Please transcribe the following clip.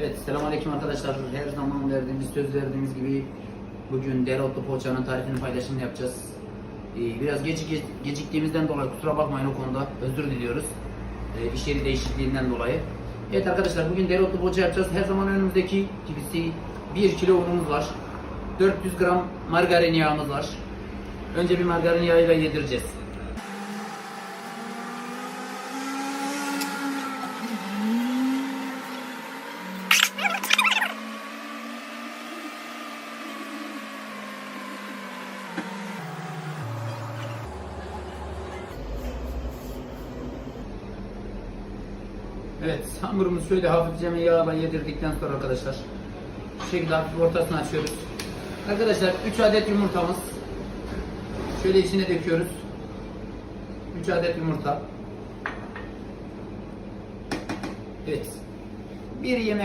Evet, selamünaleyküm arkadaşlar. Her zaman verdiğimiz, söz verdiğimiz gibi bugün dereotlu poğaçanın tarifini paylaşımını yapacağız. Ee, biraz geç- geciktiğimizden dolayı kusura bakmayın o konuda. Özür diliyoruz. Ee, iş yeri değişikliğinden dolayı. Evet arkadaşlar bugün dereotlu poğaça yapacağız. Her zaman önümüzdeki gibisi 1 kilo unumuz var. 400 gram margarin yağımız var. Önce bir margarin yağıyla yedireceğiz. Evet, hamurumuzu şöyle hafifçe yağla yedirdikten sonra arkadaşlar bu şekilde hafif ortasını açıyoruz. Arkadaşlar 3 adet yumurtamız şöyle içine döküyoruz. 3 adet yumurta. Evet. Bir yemek